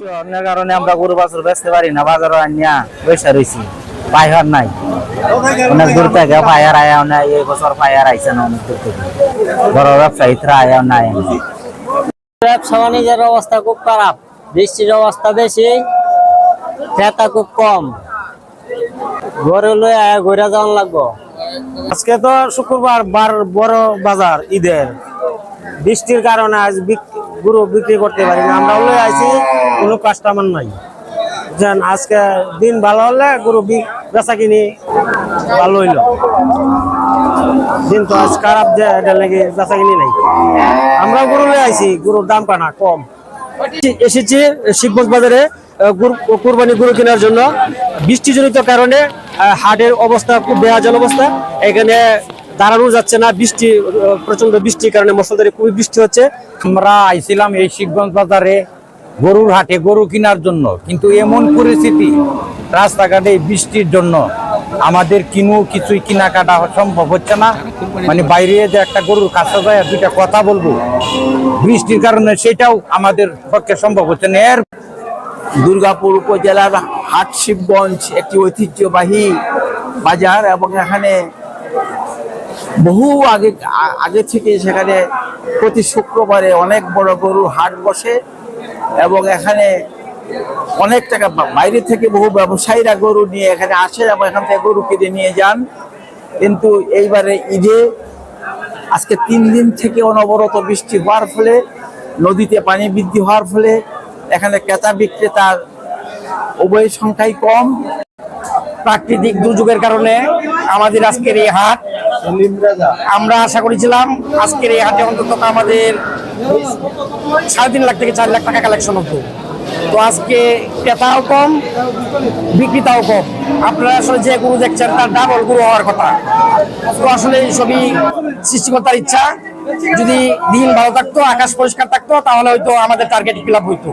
অন্যের কারণে আমরা গরু বাছুর বেচতে পারি না বাজারে আনিয়া বসে রয়েছি পাইহার নাই। অনেক দূর থেকে পাইহার আয়াও নাই এই বছর পাইহার আইছে না অনেক দূর থেকে। বড় ব্যবসায়ীরা আয়াও নাই। ব্যবসা বাণিজ্যের অবস্থা খুব খারাপ বৃষ্টির অবস্থা বেশি ক্রেতা খুব কম। ঘরে লই আয়া ঘুরে যাওয়ান লাগবো। আজকে তো শুক্রবার বার বড় বাজার ঈদের। বৃষ্টির কারণে আজ গরু বিক্রি করতে পারি না। আমরা হলে আইছি, কোনো কাস্টমার নাই। যেন আজকে দিন ভালো হলে গরু বেচা কিনি ভালো হইল। দিন তো আজ খারাপ যে এটা লেগে বেচা কিনি নাই। আমরা গরু আইছি, গরুর দাম কানা কম। এসেছি শিবগঞ্জ বাজারে কুরবানি গরু কেনার জন্য। বৃষ্টিজনিত কারণে হাটের অবস্থা খুব বেহাজল অবস্থা। এখানে দাঁড়ানো যাচ্ছে না, বৃষ্টি প্রচণ্ড বৃষ্টির কারণে মশলদারি খুবই বৃষ্টি হচ্ছে। আমরা আইছিলাম এই শিবগঞ্জ বাজারে গরুর হাটে গরু কেনার জন্য। কিন্তু এমন পরিস্থিতি, রাস্তাঘাটে বৃষ্টির জন্য আমাদের কিনু কিছুই কেনাকাটা সম্ভব হচ্ছে না। মানে বাইরে যে একটা গরুর কাছে যায়, দুইটা কথা বলব। বৃষ্টির কারণে সেটাও আমাদের পক্ষে সম্ভব হচ্ছে না। এর দুর্গাপুর উপজেলার হাট শিবগঞ্জ একটি ঐতিহ্যবাহী বাজার এবং এখানে বহু আগে আগে থেকে সেখানে প্রতি শুক্রবারে অনেক বড় গরু হাট বসে এবং এখানে অনেক টাকা বাইরে থেকে বহু ব্যবসায়ীরা গরু নিয়ে এখানে আসে এবং এখান থেকে গরু কিনে নিয়ে যান। কিন্তু এইবারে ঈদে আজকে তিন দিন থেকে অনবরত বৃষ্টি হওয়ার ফলে, নদীতে পানি বৃদ্ধি হওয়ার ফলে এখানে ক্রেতা বিক্রেতার উভয় সংখ্যাই কম। প্রাকৃতিক দুর্যোগের কারণে আমাদের আজকের এই হাট আমরা আশা করেছিলাম আজকের এই হাটে অন্তত আমাদের সাড়ে তিন লাখ থেকে চার লাখ টাকা কালেকশন হতো। তো আজকে ক্রেতাও কম, বিক্রেতাও কম। আপনারা আসলে যে গুরু দেখছেন তার ডাবল গুরু হওয়ার কথা। তো আসলে সবই সৃষ্টিকর্তার ইচ্ছা। যদি দিন ভালো থাকতো, আকাশ পরিষ্কার থাকতো, তাহলে হয়তো আমাদের টার্গেট ফিল হইতো।